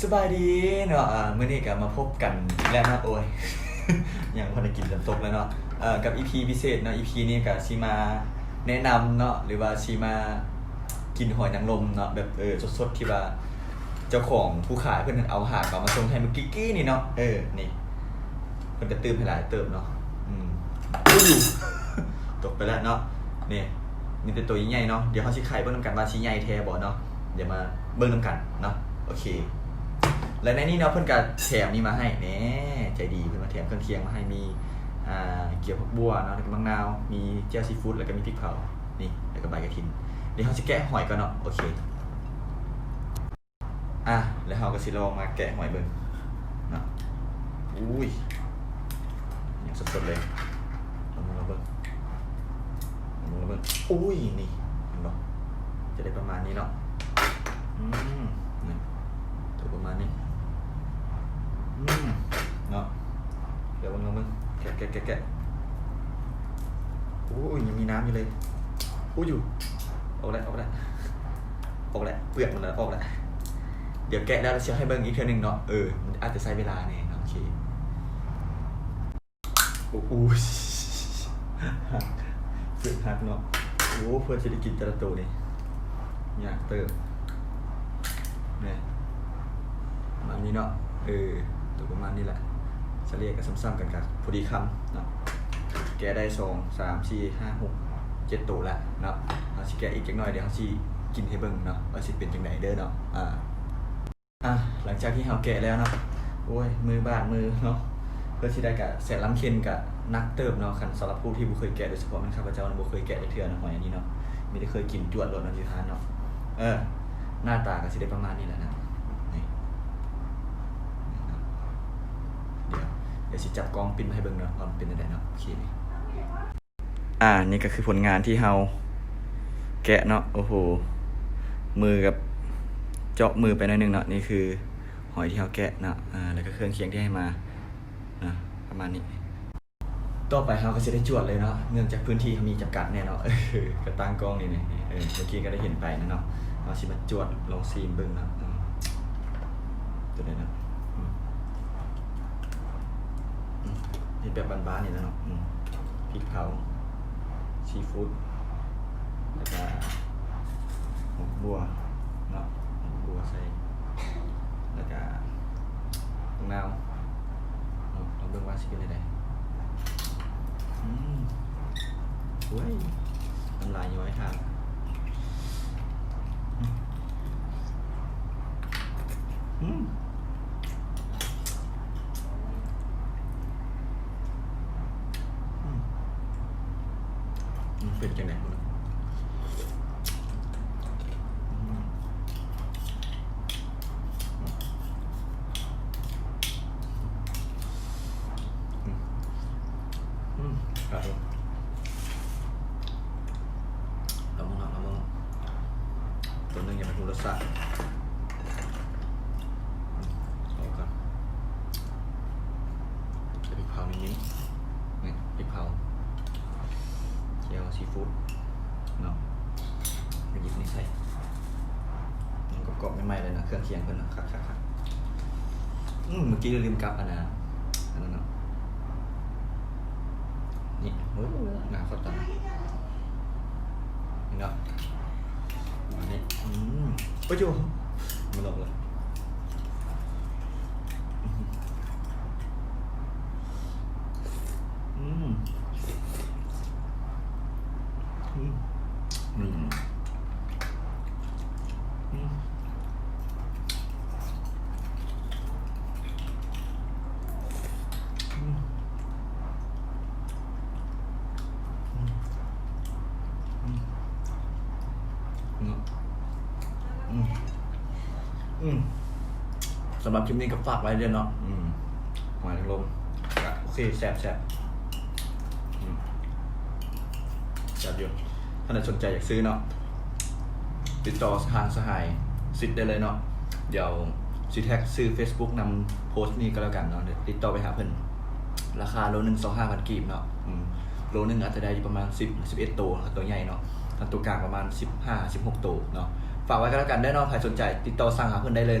สบายดีเนาะอ่ามื่อนี้ก็มาพบกันอีกแล้วนะโอ้ย อย่างพอได้กินจำตกแล้วเนาะเอ่อกับ EP พิเศษเนาะ EP นี้ก็สิมาแนะนำเนาะหรือว่าสิมากินหอยนางรมเนาะแบบเออสดๆที่ว่าเจ้าของผู้ขายเพื่อนเอาหากเอามาส่งให้เมื่อกี้กี้นี่เนาะเออนี่เพิ่นจะตื้มให้หลายเติมเนาะอืมอู้อยู่ตกไปแล้วเนาะนี่มีแต่ตัวใหญ่ๆเนาะเดี๋ยวเขาสิไข่เบิ่งนำกันว่าสิใหญ่แท้บ่เนาะเดี๋ยวมาเบิ่งนำกันเนาะโอเค และในนี้เนาะเพิ่อนก็แถมนี่มาให้แน่ใจดีเพิ่อนมาแถมเครื่องเคียงมาให้มีอ่าเกี๊ยวผักบัวเนาะแล้วก็มะนาว มีเจียวซีฟู้ดแล้วก็มีพริกเผานี่แล้วก็ใบกระถินเดี๋ยวเราจะแกะหอยก่อนเนาะโอเคอะแล้วเราก็สิลองมาแกะหอยเบิ่งเนาะอุ้ยยังสดๆเลยลองมาเบิ่งลองมาเบิ่งอุ้ยนี่เห็นบ่จะได้ประมาณนี้เนาะอืมนี่ ตัวประมาณนี้ อืม เนาะ เดี๋ยวมึงเอามึงแกะแกะแกะแกะโอ้ยยังมีน้ำอยู่เลยอู้อยู่ออกแล้วออกแล้วออกแล้วเปลือกมันแล้วออกแล้วเดี๋ยวแกะแล้วเราเชียวให้เบิ้งอีกเทื่อนึงเนาะเออมันอาจจะใช้เวลาเนี่ยโอเคโอ้โหเปลือกหักเนาะโอ้เพื่อจะได้กินแต่ละตัวนี่อยากเติมเนี่ยประมาณนี้เนาะเออตัวประมาณนี้แหละ เฉลี่ยกับซ้ำๆกันครับพอดีคำเนาะแกได้สองสามสี่ห้าหกเจ็ดตัวละเนาะเอาสิแกอีกจักหน่อยเดี๋ยวเราสิกินให้เบิ่งเนาะว่าสิเป็นจังไดเด้อเนาะอ่าอะหลังจากที่เราแกะแล้วเนาะโอ้ยมือบาดมือเนาะเพื่อที่ได้กะแสนล้ำเค็นกะนักเติบเนาะคันสำหรับผู้ที่บ่เคยแกะโดยเฉพาะมันข้าพเจ้านะบ่เคยแกะจักเทื่อนะหอยอันนี้เนาะมีแต่เคยกินจวดโลดเนาะอยู่ทานเนาะเออหน้าตาก็สิได้ประมาณนี้แหละนะ นี่เดี๋ยวเดี๋ยวสิจับกล้องปิ้นมาให้เบิ่งเนาะว่ามันเป็นจังไดเนาะโอเคนี่อ่านี่ก็คือผลงานที่เฮาแกะเนาะโอ้โหมือกับเจาะมือไปหน่อยหนึงเนาะนี่คือหอยที่เฮาแกะเนาะอ่าแล้วก็เครื่องเคียงที่ให้มานะประมาณนี้ต่อไปเราก็จะได้จวดเลยเนาะ เนื่องจากพื้นที่เขามีจำกัดแน่เนาะเออกระตั้งกล้องนี่นี่เออเมื่อกี้ก็ได้เห็นไปนะเนาะเราสิมาจวดลองซีมเบิ่งเนาะอืมตัวไหนเนาะอืมอืม นี่แบบบ้านๆนี่นะเนาะอืมพริกเผาซีฟู้ดแล้วก็หอมบัวเนาะหอมบัวใส่แล้วก็มะนาวเอาเอาเบิ่งว่าสิเป็นจังไดอืมเฮ้ยน้ำลายย้อยทางอืมอืมอืม เป็นจังไหนมันอืมอืมครับผมเอามึงเอาเอามึงตัวนึงอย่ามาดูรสชาติเอาก่อนใส่พริกเผานิดนิดนี่พริกเผาเจียว ซีฟู้ดเนาะไปหยิบนี่ใส่มันก็กรอบไม่ไหม้เลยนะ เครื่องเคียงเพิ่นนะครับครับครับอืมเมื่อกี้ลืมกลับอันนะอันนั้นเนาะนี่โอ้หนาเขาตังนี่เนาะอันนี้อืมโอ้ยโจมาหลบเลยอืมอืมอืมอืมอืม อืมอืมอืม สำหรับคลิปนี้ก็ฝากไว้เด้วยเนาะอืมหอยนางรมโอเคแซ่บแซ่บอืมแซ่บอยู่ถ้าใครสนใจอยากซื้อเนาะ ติดต่อทางสหายสิทธิ์ได้เลยเนาะเดี๋ยวซีแท็กซื้อ Facebook นำโพสต์นี้ก็แล้วกันเนาะเดี๋ยวติดต่อไปหาเพิ่นราคาโลหนึ่งสองห้าพันกีบเนาะอืมโลหนึ่งอาจจะได้อยู่ประมาณสิบสิบเอ็ดตัวตัวใหญ่เนาะตัวกลางประมาณ15 16ตัวเนาะฝากไว้ก็แล้วกันได้เนาะใครสนใจติดต่อสั่งหาเพื่อนได้เลยเนาะ